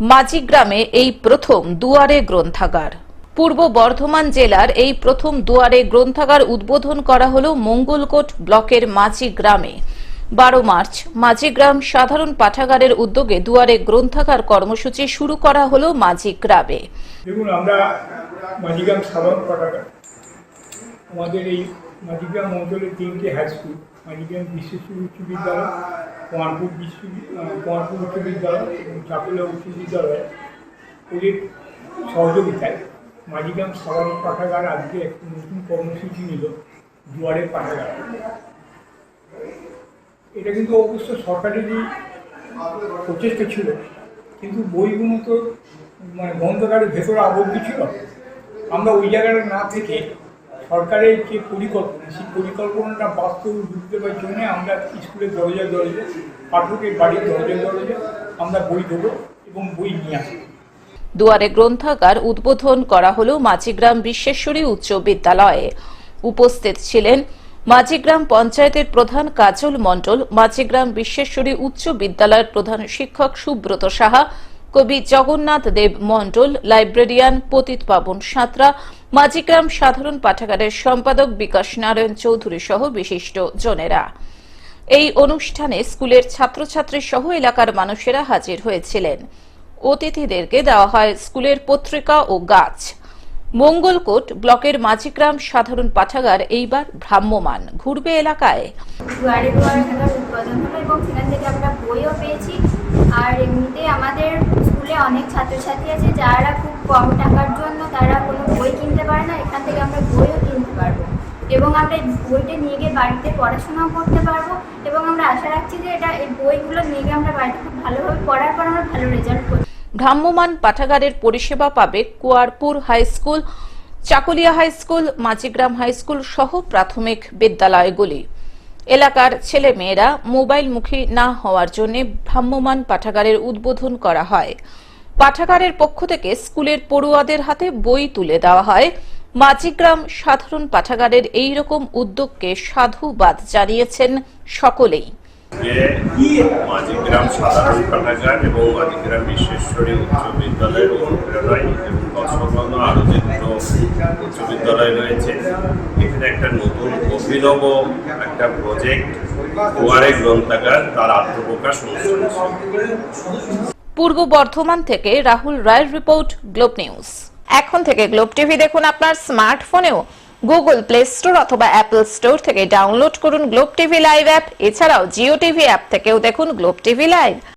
মাঝিগ্রামে এই প্রথম দুয়ারে গ্রন্থাগার। পূর্ব বর্ধমান জেলার এই প্রথম দুয়ারে গ্রন্থাগার উদ্বোধন করা হল মঙ্গলকোট ব্লকের মাঝি গ্রামে। বারো মার্চ মাঝিগ্রাম সাধারণ পাঠাগারের উদ্যোগে দুয়ারে গ্রন্থাগার কর্মসূচি শুরু করা হল মাঝি গ্রামে। দেখুন, আমরা মাঝিগ্রাম সাধারণ পাঠাগার। আমাদের এই মাঝিগ্রাম অঞ্চলের তিনটে হাই স্কুল মাঝিগ্রাম বিশ্বশ্রী উচ্চ বিদ্যালয় কুমারপুর বিশ্ব কুমারপুর উচ্চ বিদ্যালয় এবং চাকুলিয়া উচ্চ ওদের সহযোগিতায় মাঝিগ্রাম সাধারণ পাঠাগার আজকে একটি নতুন কর্মসূচি নিল দুয়ারে পাঠাগার। এটা কিন্তু অবশ্য সরকারেরই প্রচেষ্টা ছিল, কিন্তু বইগুলো তো মানে গ্রন্থাগারের ভেতরে আবদ্ধ ছিল। আমরা ওই জায়গাটা না থেকে সরকারের যে পরিকল্পনা, সেই পরিকল্পনাটা বাস্তব রূপ দেওয়ার জন্য আমরা স্কুলের দরজায় দরজা, পাঠকের বাড়ির দরজায় দরজা আমরা বই দেবো এবং বই নিয়ে আসব। দুয়ারে গ্রন্থাগার উদ্বোধন করা হল মাঝিগ্রাম বিশ্বেশ্বরী উচ্চ বিদ্যালয়ে। উপস্থিত ছিলেন মাঝিগ্রাম পঞ্চায়েতের প্রধান কাজল মণ্ডল, মাঝিগ্রাম বিশ্বেশ্বরী উচ্চ বিদ্যালয়ের প্রধান শিক্ষক সুব্রত সাহা, কবি জগন্নাথ দেব মণ্ডল, লাইব্রেরিয়ান পতিত পাবন সাঁতরা মাঝিগ্রাম সাধারণ পাঠাগারের সম্পাদক বিকাশ নারায়ণ চৌধুরী সহ বিশিষ্ট জনেরা। এই অনুষ্ঠানে স্কুলের ছাত্রছাত্রী সহ এলাকার মানুষেরা হাজির হয়েছিলেন। অতিথিদেরকে দেওয়া হয় স্কুলের পত্রিকা ও গাছ। মঙ্গলকোট ব্লকের মাঝিগ্রাম সাধারণ পাঠাগার এইবার ভ্রাম্যমান ঘুরবে এলাকায়। এবং বইও পেয়েছি। আর এমনিতে আমাদের স্কুলে অনেক ছাত্রছাত্রী আছে যারা খুব কম টাকার জন্য তারা কোনো বই কিনতে পারে না। এখান থেকে আমরা বইও কিনতে পারব। এবং আমরা বইটা নিয়ে গিয়ে বাড়িতে পড়াশোনাও করতে পারব। এবং আমরা আশা রাখছি যে এটা এই বইগুলো নিয়ে গিয়ে আমরা বাড়িতে খুব ভালোভাবে পড়ার পর আমরা ভালো রেজাল্ট করতে ভ্রাম্যমান পাঠাগারের পরিষেবা পাবে Kuarpur high school, Chakulia high school, Majhigram high school সহ প্রাথমিক বিদ্যালয়গুলি। এলাকার ছেলে মেয়েরা মোবাইলমুখী না হওয়ার জন্য ভ্রাম্যমান পাঠাগারের উদ্বোধন করা হয়। পাঠাগারের পক্ষ থেকে স্কুলের পড়ুয়াদের হাতে বই তুলে দেওয়া হয়। মাঝিগ্রাম সাধারণ পাঠাগারের এই রকম উদ্যোগকে সাধুবাদ জানিয়েছেন সকলেই। মাঝিগ্রাম সাধারণ পাঠাগার এবং মাঝিগ্রাম বিশ্বেশ্বরী উচ্চ বিদ্যালয়ের অনুপ্রেরণায় এবং আরও যে উচ্চ বিদ্যালয় রয়েছে। এখানে একটা নতুন অভিনব একটা প্রজেক্ট দুয়ারে গ্রন্থাগার তার আত্মপ্রকাশ অনুষ্ঠান পূর্ব বর্ধমান থেকে রাহুল রায়ের রিপোর্ট, গ্লোব নিউজ। এখন থেকে গ্লোব টিভি দেখুন আপনার স্মার্টফোনেও। গুগল প্লে স্টোর অথবা অ্যাপল স্টোর থেকে ডাউনলোড করুন গ্লোব টিভি লাইভ অ্যাপ। এছাড়াও জিও টিভি অ্যাপ থেকেও দেখুন গ্লোব টিভি লাইভ।